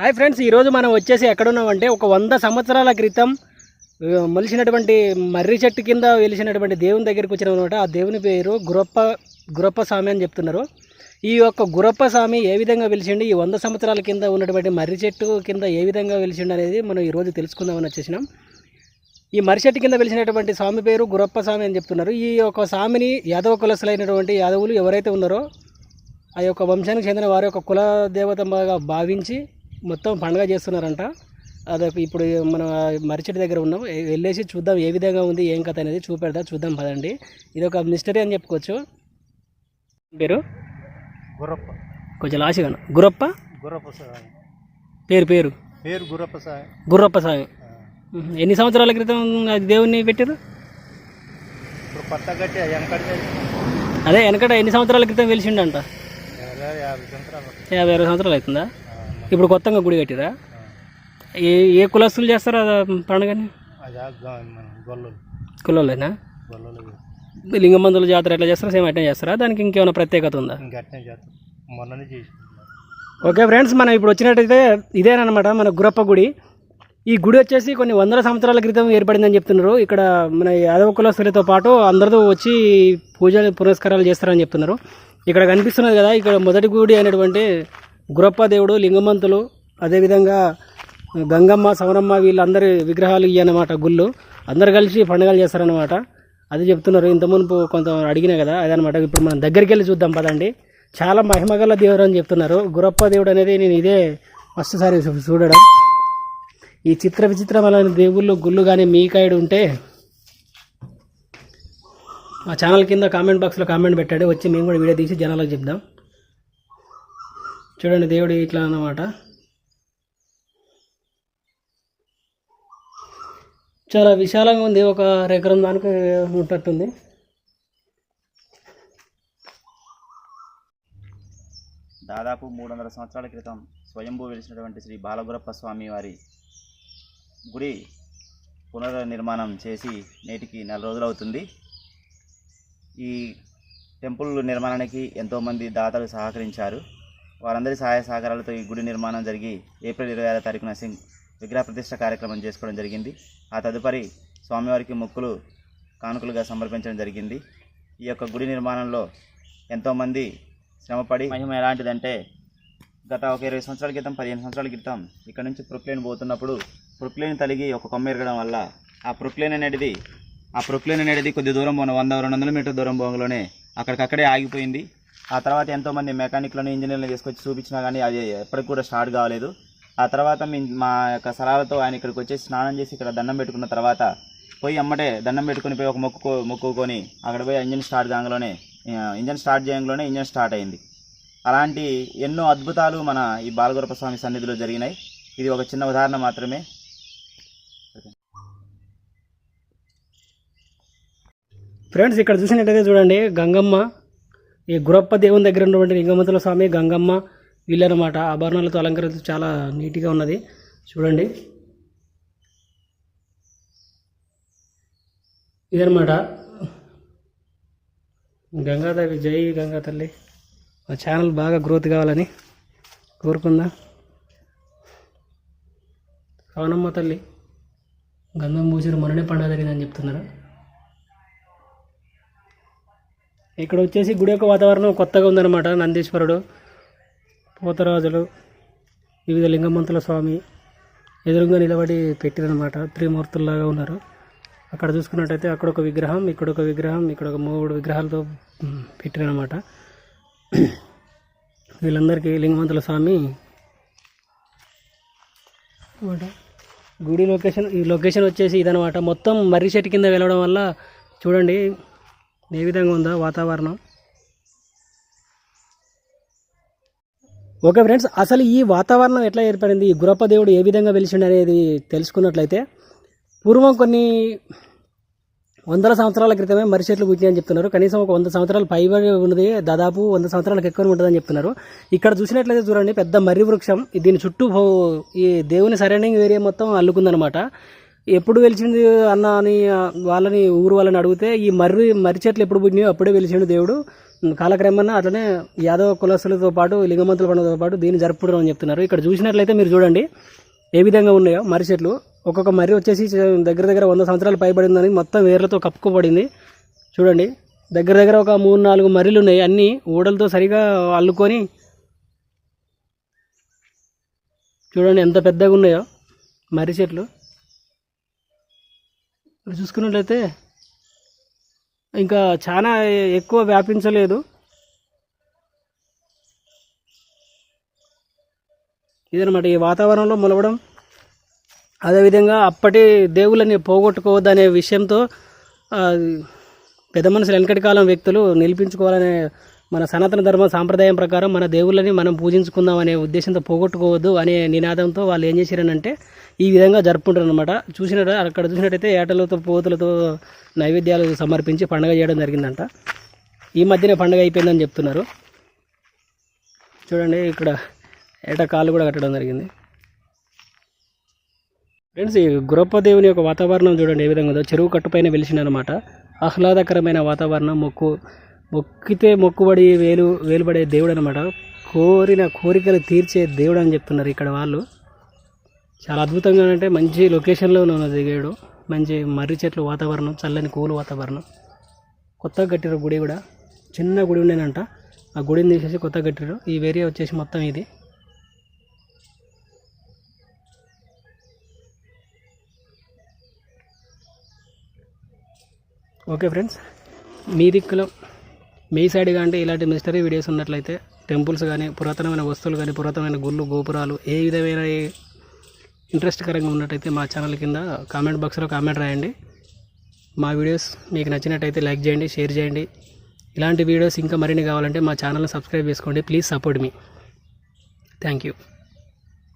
Hi friends ఈరోజు మనం వచ్చేసి ఎక్కడున్నామంటే ఒక వంద సంవత్సరాల క్రితం మలిసినటువంటి మర్రి చెట్టు కింద వెలిసినటువంటి దేవుని దగ్గరికి వచ్చిన అనమాట ఆ దేవుని పేరు గురప్ప గురప్ప స్వామి అని చెప్తున్నారు. ఈ యొక్క గురప్ప స్వామి ఏ విధంగా వెలిసిండు ఈ వంద సంవత్సరాల కింద ఉన్నటువంటి మర్రి చెట్టు కింద ఏ విధంగా వెలిసిండు అనేది మనం ఈరోజు తెలుసుకుందామని వచ్చేసినాం. ఈ మర్రి చెట్టు కింద వెలిసినటువంటి స్వామి పేరు గురప్ప స్వామి అని చెప్తున్నారు. ఈ యొక్క స్వామిని యాదవ కులస్తులైనటువంటి యాదవులు ఎవరైతే ఉన్నారో ఆ యొక్క వంశానికి చెందిన వారి యొక్క కుల దేవతగా భావించి మొత్తం పండుగ చేస్తున్నారంట. అదే ఇప్పుడు మన మరిచెట్టు దగ్గర ఉన్నాం. వెళ్ళేసి చూద్దాం ఏ విధంగా ఉంది ఏం కథ అనేది చూపెడదా చూద్దాం పదండి. ఇది ఒక మిస్టరీ అని చెప్పుకోవచ్చు. పేరు? గుర్రప్ప కొంచెం లాసిగా గురప్ప? గుర్రప్ప సాయి. పేరు పేరు? పేరు గుర్రప్ప సాయి. గుర్రప్ప ఉహు. ఎన్ని సంవత్సరాల క్రితం అది దేవుణ్ణి పెట్టారు? ఇప్పుడు కొత్త గట్టి వెనకటి అదే వెనకట ఎన్ని సంవత్సరాల క్రితం వెలిసిండంట? యాభై అరవై సంవత్సరాలు అవుతుందా? ఇప్పుడు కొత్తగా గుడి కట్టిరా. ఏ ఏ కులస్తులు చేస్తారు పండుగని? కులంలోనా లింగమందుల జాతర ఎట్లా చేస్తారా? సేమ్ అట్లా చేస్తారా? దానికి ఇంకేమైనా ప్రత్యేకత ఉందా? ఓకే ఫ్రెండ్స్ మనం ఇప్పుడు వచ్చినట్టయితే ఇదేనమాట మన గురప్ప గుడి. ఈ గుడి వచ్చేసి కొన్ని వందల సంవత్సరాల క్రితం ఏర్పడిందని చెప్తున్నారు. ఇక్కడ మన యాదవ కులస్తులతో పాటు అందరూ వచ్చి పూజలు పురస్కారాలు చేస్తారని చెప్తున్నారు. ఇక్కడ కనిపిస్తున్నది కదా ఇక్కడ మొదటి గుడి అయినటువంటి గురప్ప దేవుడు లింగమంతులు అదేవిధంగా గంగమ్మ సవరమ్మ వీళ్ళందరి విగ్రహాలు ఇవి గుళ్ళు. అందరు కలిసి పండుగలు చేస్తారనమాట అది చెప్తున్నారు. ఇంత మునుపు కొంత అడిగినా కదా అదనమాట ఇప్పుడు మనం దగ్గరికి వెళ్ళి చూద్దాం పదండి. చాలా మహిమగల దేవుడు అని చెప్తున్నారు. గురప్ప దేవుడు అనేది నేను ఇదే ఫస్ట్ సారి చూడడం. ఈ చిత్ర విచిత్రమైన దేవుళ్ళు గుళ్ళు కానీ మీ కాయడు ఉంటే మా ఛానల్ కింద కామెంట్ బాక్స్లో కామెంట్ పెట్టాడు. వచ్చి మేము కూడా వీడియో తీసి జనాలకు చెప్దాం. చూడండి దేవుడు ఇట్లా అన్నమాట. చాలా విశాలంగా ఉంది ఒక ఎకరం దానికి ఉంటట్టుంది దాదాపు మూడు వందల సంవత్సరాల క్రితం స్వయంభూ వెలిసినటువంటి శ్రీ బాలగురప్ప స్వామి వారి గుడి పునర్నిర్మాణం చేసి నేటికి నెల రోజులు అవుతుంది. ఈ టెంపుల్ నిర్మాణానికి ఎంతోమంది దాతలు సహకరించారు. వారందరి సహాయ సహకారాలతో ఈ గుడి నిర్మాణం జరిగి ఏప్రిల్ ఇరవై ఆరో తారీఖున సింగ్ విగ్రహ ప్రతిష్ట కార్యక్రమం చేసుకోవడం జరిగింది. ఆ తదుపరి స్వామివారికి మొక్కులు కానుకలుగా సమర్పించడం జరిగింది. ఈ యొక్క గుడి నిర్మాణంలో ఎంతోమంది శ్రమపడి మహిమ ఎలాంటిదంటే గత ఒక ఇరవై సంవత్సరాల క్రితం పదిహేను సంవత్సరాల క్రితం ఇక్కడ నుంచి ప్రొక్లేన్ పోతున్నప్పుడు ప్రొక్లేన్ తలిగి ఒక కొమ్మ ఎరగడం వల్ల ఆ ప్రొక్లేన్ అనేది ఆ ప్రొక్లేన్ అనేది కొద్ది దూరం పోన వంద రెండు వందల మీటర్ దూరం పోగానే అక్కడికక్కడే ఆగిపోయింది. ఆ తర్వాత ఎంతోమంది మెకానిక్లను ఇంజనీర్లను తీసుకొచ్చి చూపించినా కానీ అది ఎప్పటికి కూడా స్టార్ట్ కాలేదు. ఆ తర్వాత మీ మా యొక్క సలహాలతో ఆయన ఇక్కడికి వచ్చేసి స్నానం చేసి ఇక్కడ దండం పెట్టుకున్న తర్వాత పోయి అమ్మటే దండం పెట్టుకుని పోయి ఒక మొక్కు మొక్కుకొని అక్కడ పోయి ఇంజన్ స్టార్ట్ కాగానే ఇంజన్ స్టార్ట్ చేయంలోనే ఇంజన్ స్టార్ట్ అయింది. అలాంటి ఎన్నో అద్భుతాలు మన ఈ బాలగురప్ప స్వామి సన్నిధిలో జరిగినాయి. ఇది ఒక చిన్న ఉదాహరణ మాత్రమే. ఫ్రెండ్స్ ఇక్కడ చూసినట్టయితే చూడండి గంగమ్మ ఈ గురప్ప దేవుని దగ్గర ఉన్నటువంటి లింగమంతుల స్వామి గంగమ్మ వీళ్ళనమాట ఆభరణాలతో అలంకరించి చాలా నీట్గా ఉన్నది. చూడండి. ఇదనమాట గంగాదేవి జై గంగా తల్లి. మా ఛానల్ బాగా గ్రోత్ కావాలని కోరుకుందా? అవునమ్మ తల్లి గంధం పూసిన మొన్ననే పండుగ జరిగిందని చెప్తున్నారు? ఇక్కడ వచ్చేసి గుడి యొక్క వాతావరణం కొత్తగా ఉందన్నమాట నందీశ్వరుడు పోతరాజులు వివిధ లింగమంతుల స్వామి ఎదురుగా నిలబడి పెట్టిరనమాట త్రిమూర్తుల్లాగా ఉన్నారు. అక్కడ చూసుకున్నట్టయితే అక్కడ ఒక విగ్రహం ఇక్కడ ఒక విగ్రహం ఇక్కడ ఒక మూడు విగ్రహాలతో పెట్టిరనమాట వీళ్ళందరికీ లింగమంతుల స్వామి. అన్నమాట గుడి లొకేషన్ ఈ లొకేషన్ వచ్చేసి ఇదనమాట మొత్తం మర్రి చెట్టు కింద వెళ్ళడం వల్ల చూడండి ఏ విధంగా ఉందో వాతావరణం? ఓకే ఫ్రెండ్స్ అసలు ఈ వాతావరణం ఎట్లా ఏర్పడింది? ఈ గురప్ప దేవుడు ఏ విధంగా వెలిసిండు అనేది తెలుసుకున్నట్లయితే పూర్వం కొన్ని వందల సంవత్సరాల క్రితమే మర్రి చెట్లు పుట్టినాయని చెప్తున్నారు. కనీసం ఒక వంద సంవత్సరాలు పైబడి ఉన్నది దాదాపు వంద సంవత్సరాలకు ఎక్కువ ఉంటుందని చెప్తున్నారు. ఇక్కడ చూసినట్లయితే చూడండి పెద్ద మర్రి వృక్షం దీని చుట్టూ ఈ దేవుని సరౌండింగ్ ఏరియా మొత్తం అల్లుకుందనమాట. ఎప్పుడు వెలిచింది అన్న అని వాళ్ళని ఊరు వాళ్ళని అడిగితే ఈ మర్రి మర్రి చెట్లు ఎప్పుడు పుట్టినాయో అప్పుడే వెలిచిండు దేవుడు. కాలక్రమేణా అట్లనే యాదవ కులస్తులతో పాటు లింగమంతుల పండుగతో పాటు దీన్ని జరుపుకుంటారు అని చెప్తున్నారు. ఇక్కడ చూసినట్లయితే మీరు చూడండి ఏ విధంగా ఉన్నాయో మర్రి చెట్లు. ఒక్కొక్క మర్రి వచ్చేసి దగ్గర దగ్గర వంద సంవత్సరాలు పైబడిందని మొత్తం వేర్లతో కప్పుకోబడింది. చూడండి దగ్గర దగ్గర ఒక మూడు నాలుగు మర్రిలు ఉన్నాయి. అన్నీ ఊడలతో సరిగా అల్లుకొని చూడండి ఎంత పెద్దగా ఉన్నాయో మర్రి చెట్లు. ఇక్కడ చూసుకున్నట్లయితే ఇంకా చాలా ఎక్కువ వ్యాపించలేదు. ఇదనమాట ఈ వాతావరణంలో మొలవడం. అదేవిధంగా అప్పటి దేవుళ్ళని పోగొట్టుకోవద్దనే విషయంతో పెద్ద మనుషులు వెనకటి కాలం వ్యక్తులు నిలిపించుకోవాలనే మన సనాతన ధర్మ సాంప్రదాయం ప్రకారం మన దేవుళ్ళని మనం పూజించుకుందాం అనే ఉద్దేశంతో పోగొట్టుకోవద్దు అనే నినాదంతో వాళ్ళు ఏం చేశారనంటే ఈ విధంగా జరుపుకుంటారు అనమాట చూసినట్టు అక్కడ చూసినట్టయితే ఏటలతో పోతులతో నైవేద్యాలు సమర్పించి పండగ చేయడం జరిగిందంట. ఈ మధ్యనే పండగ అయిపోయిందని చెప్తున్నారు. చూడండి ఇక్కడ ఏట కాళ్ళు కూడా కట్టడం జరిగింది. ఫ్రెండ్స్ ఈ గురప్పదేవుని యొక్క వాతావరణం చూడండి ఏ విధంగా ఉందో. చెరువు కట్టుపైన వెలిసిన అనమాట ఆహ్లాదకరమైన వాతావరణం మొక్కు మొక్కితే మొక్కుబడి వేలు వేలుపడే దేవుడు అనమాట కోరిన కోరికలు తీర్చే దేవుడు అని చెప్తున్నారు ఇక్కడ వాళ్ళు. చాలా అద్భుతంగా అంటే మంచి లొకేషన్లో ఉన్న దిగాడు మంచి మర్రి చెట్లు వాతావరణం చల్లని కూలు వాతావరణం. కొత్తగా కట్టారు గుడి కూడా. చిన్న గుడి ఉండేనంట. ఆ గుడిని తీసేసి కొత్తగా కట్టారు ఈ ఏరియా వచ్చేసి మొత్తం ఇది. ఓకే ఫ్రెండ్స్ మీ దిక్కులో మీ సైడ్ కానీ ఇలాంటి మిస్టరీ వీడియోస్ ఉన్నట్లయితే టెంపుల్స్ కానీ పురాతనమైన వస్తువులు కానీ పురాతనమైన గుళ్ళు గోపురాలు ఏ విధమైన ఇంట్రెస్ట్కరంగా ఉన్నట్టయితే మా ఛానల్ కింద కామెంట్ బాక్స్లో కామెంట్ రాయండి. మా వీడియోస్ మీకు నచ్చినట్టయితే లైక్ చేయండి షేర్ చేయండి. ఇలాంటి వీడియోస్ ఇంకా మరిన్ని కావాలంటే మా ఛానల్ని సబ్స్క్రైబ్ చేసుకోండి. ప్లీజ్ సపోర్ట్ మీ థ్యాంక్ యూ